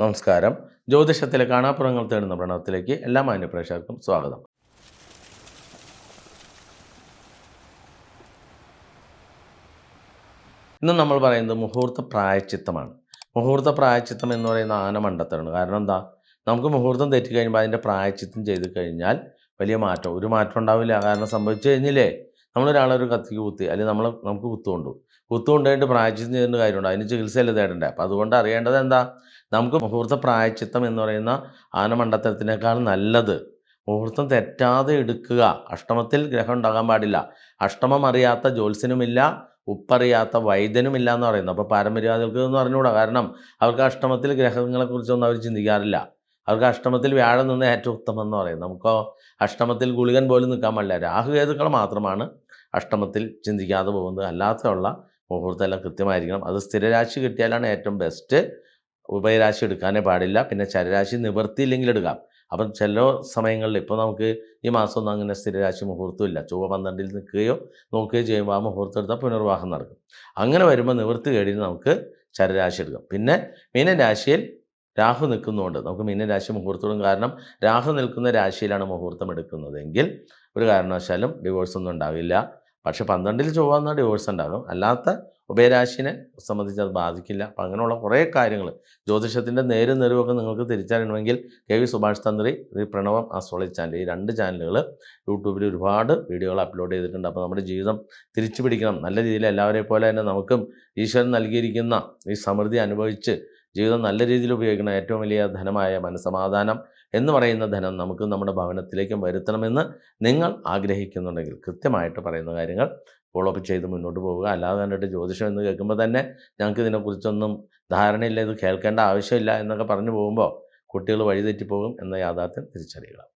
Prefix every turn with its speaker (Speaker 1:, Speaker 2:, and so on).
Speaker 1: നമസ്കാരം. ജ്യോതിഷത്തിലെ കാണാപ്പുറങ്ങൾ തേടുന്ന പ്രണവത്തിലേക്ക് എല്ലാ മാന്യപ്രേക്ഷകർക്കും സ്വാഗതം. ഇന്ന് നമ്മൾ പറയുന്നത് മുഹൂർത്ത പ്രായച്ചിത്തമാണ്. മുഹൂർത്ത പ്രായച്ചിത്തം എന്ന് പറയുന്ന ആന കാരണം എന്താ? നമുക്ക് മുഹൂർത്തം തെറ്റി കഴിയുമ്പോൾ അതിന്റെ പ്രായച്ചിത്തം ചെയ്ത് കഴിഞ്ഞാൽ വലിയ മാറ്റം ഒരു മാറ്റം ഉണ്ടാവില്ല. കാരണം സംഭവിച്ചു കഴിഞ്ഞില്ലേ? നമ്മളൊരാളെ ഒരു കത്തിക്ക് കുത്തി അല്ലെങ്കിൽ നമ്മൾ നമുക്ക് കുത്തുകൊണ്ടു. കുത്തുകൊണ്ടായിട്ട് പ്രായച്ചിത്തം ചെയ്യേണ്ട കാര്യമുണ്ട്. അതിന് ചികിത്സയല്ലേ തേടണ്ടേ? അപ്പോൾ അതുകൊണ്ട് അറിയേണ്ടത് എന്താ? നമുക്ക് മുഹൂർത്ത പ്രായച്ചിത്തം എന്ന് പറയുന്ന ആനമണ്ഡത്തരത്തിനേക്കാൾ നല്ലത് മുഹൂർത്തം തെറ്റാതെ എടുക്കുക. അഷ്ടമത്തിൽ ഗ്രഹം ഉണ്ടാകാൻ പാടില്ല. അഷ്ടമം അറിയാത്ത ജ്യോത്സ്യനുമില്ല ഉപ്പറിയാത്ത വൈദ്യനുമില്ല എന്ന് പറയുന്നത് അപ്പോൾ പാരമ്പര്യാദികൾക്ക് എന്ന് പറഞ്ഞുകൂടാ കാരണം അവർക്ക് അഷ്ടമത്തിൽ ഗ്രഹങ്ങളെക്കുറിച്ചൊന്നും അവർ ചിന്തിക്കാറില്ല. അവർക്ക് അഷ്ടമത്തിൽ വ്യാഴം നിന്ന് ഏറ്റവും ഉത്തമം എന്ന് പറയും നമുക്കോ അഷ്ടമത്തിൽ ഗുളികൻ പോലും നിൽക്കാൻ പാടില്ല. രാഹുകേതുക്കൾ മാത്രമാണ് അഷ്ടമത്തിൽ ചിന്തിക്കാതെ പോകുന്നത്. അല്ലാത്തുള്ള മുഹൂർത്തമെല്ലാം കൃത്യമായിരിക്കണം. അത് സ്ഥിരരാശി കിട്ടിയാലാണ് ഏറ്റവും ബെസ്റ്റ് ഉഭയരാശി എടുക്കാനേ പാടില്ല. പിന്നെ ചരരാശി നിവർത്തിയില്ലെങ്കിൽ എടുക്കാം. അപ്പം ചില സമയങ്ങളിൽ ഇപ്പോൾ നമുക്ക് ഈ മാസമൊന്നും അങ്ങനെ സ്ഥിരരാശി മുഹൂർത്തമില്ല ചൊവ്വ പന്ത്രണ്ടിൽ നിൽക്കുകയോ നോക്കുകയോ ചെയ്യുമ്പോൾ ആ മുഹൂർത്തം എടുത്താൽ പുനർവാഹം നടക്കും. അങ്ങനെ വരുമ്പോൾ നിവൃത്തി കഴിഞ്ഞ് നമുക്ക് ചരരാശി എടുക്കാം. പിന്നെ മീനരാശിയിൽ രാഹു നിൽക്കുന്നതുകൊണ്ട് നമുക്ക് മീനരാശി മുഹൂർത്തം കാരണം രാഹു നിൽക്കുന്ന രാശിയിലാണ് മുഹൂർത്തം എടുക്കുന്നതെങ്കിൽ ഒരു കാരണവശാലും ഡിവോഴ്സ് ഒന്നും ഉണ്ടാവില്ല. പക്ഷെ പന്ത്രണ്ടിൽ ചൊവ്വാന്ന ഡിവോഴ്സ് ഉണ്ടാകും. അല്ലാത്ത ഉഭയരാശിനെ സംബന്ധിച്ച് അത് ബാധിക്കില്ല. അപ്പം അങ്ങനെയുള്ള കുറേ കാര്യങ്ങൾ ജ്യോതിഷത്തിന്റെ നേരും നെരുവൊക്കെ നിങ്ങൾക്ക് തിരിച്ചറിയണമെങ്കിൽ കെ വി സുഭാഷ് തന്ത്രി ഈ പ്രണവം ആസ്ട്രോളജി ചാനൽ ഈ രണ്ട് ചാനലുകൾ യൂട്യൂബിൽ ഒരുപാട് വീഡിയോകൾ അപ്ലോഡ് ചെയ്തിട്ടുണ്ട്. അപ്പോൾ നമ്മുടെ ജീവിതം തിരിച്ചു പിടിക്കണം. നല്ല രീതിയിൽ എല്ലാവരെ പോലെ തന്നെ നമുക്കും ഈശ്വരൻ നൽകിയിരിക്കുന്ന ഈ സമൃദ്ധി അനുഭവിച്ച് ജീവിതം നല്ല രീതിയിൽ ഉപയോഗിക്കണം ഏറ്റവും വലിയ ധനമായ മനസമാധാനം എന്ന് പറയുന്ന ധനം നമുക്ക് നമ്മുടെ ഭവനത്തിലേക്കും വരുത്തണമെന്ന് നിങ്ങൾ ആഗ്രഹിക്കുന്നുണ്ടെങ്കിൽ കൃത്യമായിട്ട് പറയുന്ന കാര്യങ്ങൾ ഫോളോ അപ്പ് ചെയ്ത് മുന്നോട്ട് പോവുക. അല്ലാതെ കണ്ടിട്ട് ജ്യോതിഷം എന്ന് കേൾക്കുമ്പോൾ തന്നെ ഞങ്ങൾക്ക് ഇതിനെക്കുറിച്ചൊന്നും ധാരണയില്ല ഇത് കേൾക്കേണ്ട ആവശ്യമില്ല എന്നൊക്കെ പറഞ്ഞു പോകുമ്പോൾ കുട്ടികൾ വഴിതെറ്റിപ്പോകും എന്ന യാഥാർത്ഥ്യം തിരിച്ചറിയുക.